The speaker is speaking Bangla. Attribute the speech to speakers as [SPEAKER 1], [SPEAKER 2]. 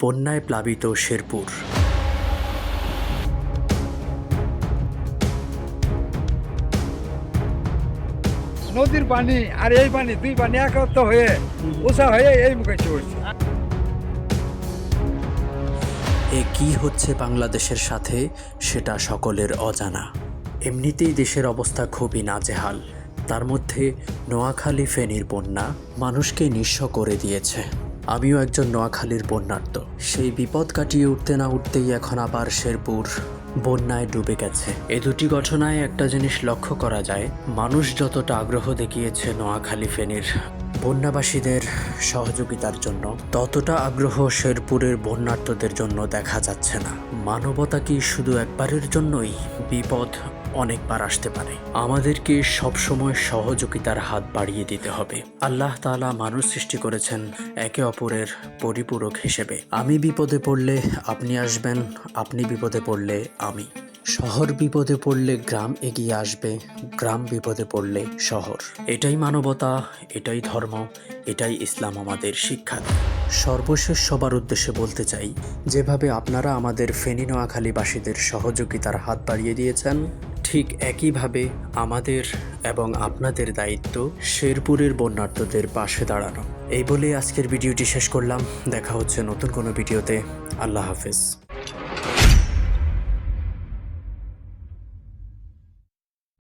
[SPEAKER 1] বন্যায় প্লাবিত শেরপুর।
[SPEAKER 2] নদীর পানি আর এই পানি দুই পানি একত্র হয়ে উষা হয়ে এই মুখে পড়ছে
[SPEAKER 1] এ কি হচ্ছে বাংলাদেশের সাথে সেটা সকলের অজানা। এমনিতেই দেশের অবস্থা খুবই নাজেহাল। তার মধ্যে নোয়াখালী ফেনীর বন্যা মানুষকে নিঃস্ব করে দিয়েছে। আমিও একজন নোয়াখালীর বন্যার্ত সেই বিপদ কাটিয়ে উঠতে না উঠতেই এখন আবার শেরপুর বন্যায় ডুবে গেছে। এ দুটি ঘটনায় একটা জিনিস লক্ষ্য করা যায়, মানুষ যতটা আগ্রহ দেখিয়েছে নোয়াখালী ফেনীর বন্যাবাসীদের সহযোগিতার জন্য, ততটা আগ্রহ শেরপুরের বন্যার্থদের জন্য দেখা যাচ্ছে না। মানবতা কি শুধু একবারের জন্যই বিপদ অনেকবার আসতে পারে। আমাদেরকে সবসময় সহযোগিতার হাত বাড়িয়ে দিতে হবে। আল্লাহ তাআলা মানুষ সৃষ্টি করেছেন একে অপরের পরিপূরক হিসেবে। আমি বিপদে পড়লে আপনি আসবেন, আপনি বিপদে পড়লে আমি। শহর বিপদে পড়লে গ্রাম এগিয়ে আসবে, গ্রাম বিপদে পড়লে শহর। এটাই মানবতা, এটাই ধর্ম, এটাই ইসলাম আমাদের শিক্ষা। সর্বশেষ সবার উদ্দেশ্যে বলতে চাই, যেভাবে আপনারা আমাদের ফেনী নোয়াখালীবাসীদের সহযোগিতার হাত বাড়িয়ে দিয়েছেন ঠিক একইভাবে আমাদের এবং আপনাদের দায়িত্ব শেরপুরের বন্যার্থদের পাশে দাঁড়ানো। এই বলে আজকের ভিডিওটি শেষ করলাম। দেখা হচ্ছে নতুন কোনো ভিডিওতে। আল্লাহ হাফেজ।